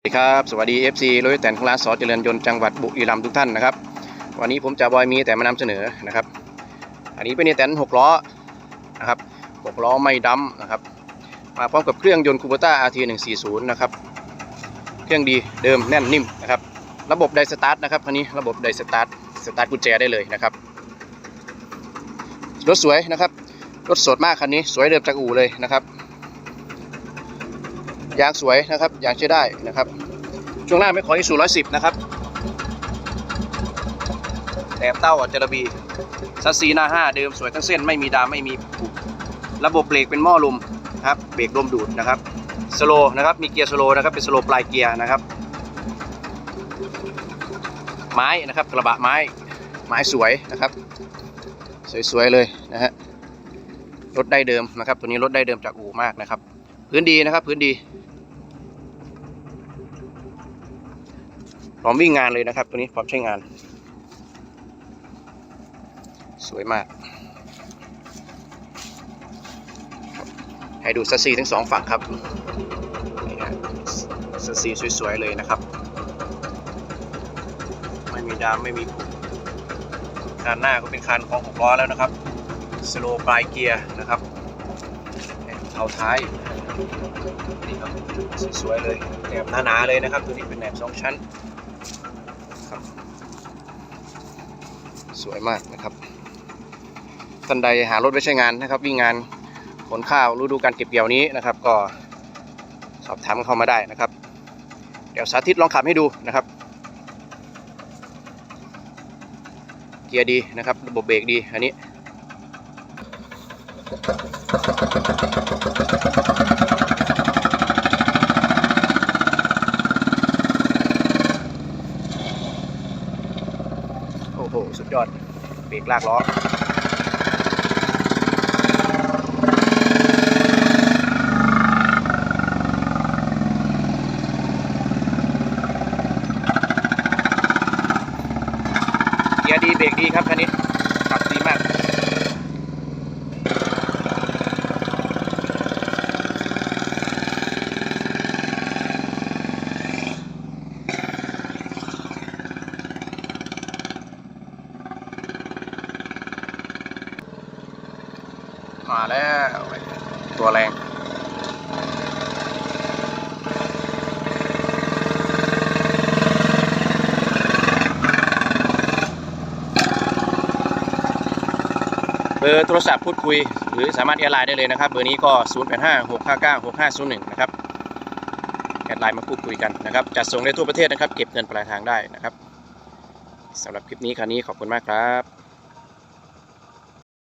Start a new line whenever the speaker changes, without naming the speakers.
สวัสดีครับสวัสดี FC รถแต่งของร้านสอเจริญยนต์จังหวัดบุรีรัมย์ทุกท่านนะครับ วันนี้ผมจะบอยมีแต่มานำเสนอนะครับ อันนี้เป็นแต่น6ล้อนะครับ6ล้อไม่ดำนะครับ มาพร้อมกับเครื่องยนต์คูเบต้า RT 140นะครับ เครื่องดีเดิมแน่นนิ่มนะครับ ระบบไดสตาร์ทนะครับคันนี้ระบบไดสตาร์ทสตาร์ทกุญแจได้เลยนะครับ รถสวยนะครับ รถสดมากคันนี้สวยเดิมจากอู่เลยนะครับ ยางสวยนะครับยางใช้ได้นะครับ ช่วงหน้าไม่ขออีสูร้อยสิบนะครับแถบเต้าอัจจาบีซัสซีหน้าห้าเดิมสวยทั้งเส้นไม่มีดามไม่มีผุระบบเบรกเป็นหม้อลมนะครับเบรกลมดูดนะครับสโลนะครับมีเกียร์สโลนะครับเป็นสโลปลายเกียร์นะครับไม้นะครับกระบะไม้ไม้สวยนะครับ สวยๆเลยนะฮะรถได้เดิมนะครับ ตัวนี้รถได้เดิมจากอู่มากนะครับ พื้นดีนะครับพื้นดี พร้อมวิ่งงานเลยนะครับ ตัวนี้พร้อมใช้งาน สวยมาก ให้ดูซัซีทั้งสองฝั่งครับนี่ฮะซัซีสวยๆเลยนะครับ ไม่มีดามไม่มีผุคานหน้าก็เป็นคานของหกล้อแล้วนะครับสโลปลายเกียร์นะครับเอาท้ายนี่ครับสวยๆเลยแหนบหนาๆเลยนะครับ ตัวนี้เป็นแหนบสองชั้นครับ สวยมากนะครับท่านใดหารถไปใช้งานนะครับ วิ่งงานขนข้าวฤดูการเก็บเกี่ยวนี้นะครับ ก็สอบถามเข้ามาได้นะครับ เดี๋ยวสาธิตลองขับให้ดูนะครับ เกียร์ดีนะครับ ระบบเบรกดีอันนี้ โอ้โห สุดยอด เบรกลากล้อเกียร์ดีเบรกดีครับคันนี้ขับดีมาก มาแล้วตัวแรงเบอร์โทรศัพท์พูดคุย หรือสามารถแอดไลน์ได้เลยนะครับ เบอร์นี้ก็ 0856596501 นะครับ แอดไลน์มาพูดคุยกันนะครับ จัดส่งได้ทั่วประเทศนะครับ เก็บเงินปลายทางได้นะครับสำหรับคลิปนี้คราวนี้ขอบคุณมากครับ